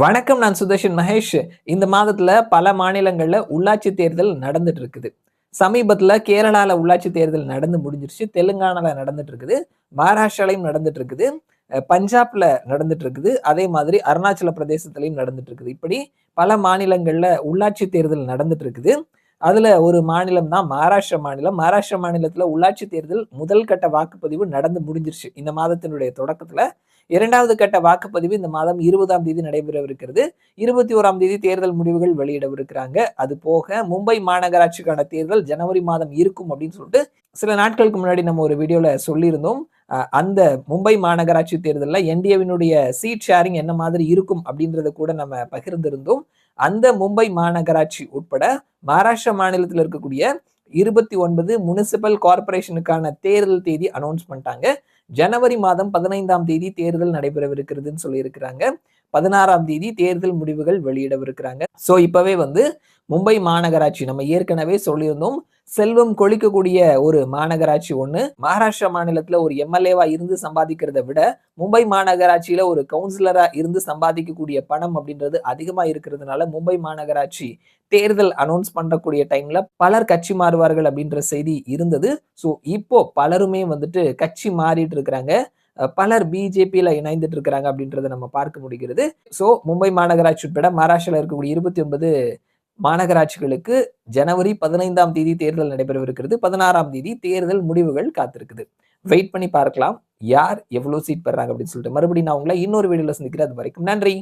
வணக்கம் நான் சுதர்ஷன் மகேஷ். இந்த மாதத்துல பல மாநிலங்கள்ல உள்ளாட்சி தேர்தல் நடந்துட்டு இருக்குது. சமீபத்துல கேரளால உள்ளாட்சி தேர்தல் நடந்து முடிஞ்சிருச்சு. தெலுங்கானால நடந்துட்டு இருக்குது. மகாராஷ்டிராலையும் நடந்துட்டு இருக்குது. பஞ்சாப்ல நடந்துட்டு இருக்குது. அதே மாதிரி அருணாச்சல பிரதேசத்திலையும் நடந்துட்டு இருக்குது. இப்படி பல மாநிலங்கள்ல உள்ளாட்சி தேர்தல் நடந்துட்டு இருக்குது. அதுல ஒரு மாநிலம் தான் மகாராஷ்டிரா மாநிலம். மகாராஷ்டிரா மாநிலத்துல உள்ளாட்சி தேர்தல் முதல் கட்ட வாக்குப்பதிவு நடந்து முடிஞ்சிருச்சு. இந்த மாதத்தினுடைய தொடக்கத்துல இரண்டாவது கட்ட வாக்குப்பதிவு இந்த மாதம் இருபதாம் தேதி நடைபெறவிருக்கிறது. இருபத்தி ஓராம் தேதி தேர்தல் முடிவுகள் வெளியிடவிருக்கிறாங்க. அது போக மும்பை மாநகராட்சிக்கான தேர்தல் ஜனவரி மாதம் இருக்கும் அப்படின்னு சொல்லிட்டு சில நாட்களுக்கு முன்னாடி நம்ம ஒரு வீடியோல சொல்லியிருந்தோம். அந்த மும்பை மாநகராட்சி தேர்தலில் என்டிஏவினுடைய சீட் ஷேரிங் என்ன மாதிரி இருக்கும் அப்படின்றத கூட நம்ம பகிர்ந்திருந்தோம். அந்த மும்பை மாநகராட்சி உட்பட மகாராஷ்டிரா மாநிலத்தில் இருக்கக்கூடிய இருபத்தி ஒன்பது முனிசிபல் கார்பரேஷனுக்கான தேர்தல் தேதி அனௌன்ஸ் பண்ணிட்டாங்க. ஜனவரி மாதம் பதினைந்தாம் தேதி தேர்தல் நடைபெறவிருக்கிறதுன்னு சொல்லியிருக்கிறாங்க. பதினாறாம் தேதி தேர்தல் முடிவுகள் வெளியிடவிருக்கிறாங்க. ஸோ இப்பவே வந்து மும்பை மாநகராட்சி. நம்ம ஏற்கனவே சொல்லியிருந்தோம் செல்வம் கொளிக்கக்கூடிய ஒரு மாநகராட்சி ஒன்று மகாராஷ்டிரா மாநிலத்தில் ஒரு எம்எல்ஏவா இருந்து சம்பாதிக்கிறத விட மும்பை மாநகராட்சியில ஒரு கவுன்சிலரா இருந்து சம்பாதிக்கக்கூடிய பணம் அப்படின்றது அதிகமா இருக்கிறதுனால மும்பை மாநகராட்சி தேர்தல் அனௌன்ஸ் பண்ணக்கூடிய டைம்ல பலர் கட்சி மாறுவார்கள் அப்படின்ற செய்தி இருந்தது. ஸோ இப்போ பலருமே வந்துட்டு கட்சி மாறிட்டு இருக்கிறாங்க. பலர் பிஜேபியில் இணைந்துட்டு இருக்கிறாங்க அப்படின்றத நம்ம பார்க்க முடிகிறது. ஸோ மும்பை மாநகராட்சி உட்பட மகாராஷ்டிராவில் இருக்கக்கூடிய இருபத்தி ஒன்பது மாநகராட்சிகளுக்கு ஜனவரி பதினைந்தாம் தேதி தேர்தல் நடைபெறவிருக்கிறது. பதினாறாம் தேதி தேர்தல் முடிவுகள் காத்திருக்குது. வெயிட் பண்ணி பார்க்கலாம். யார் எவ்வளவு சீட் பெறாங்க அப்படின்னு சொல்லிட்டு மறுபடியும் நான் உங்களை இன்னொரு வீடியோல சந்திக்கிறேன். அது வரைக்கும் நன்றி.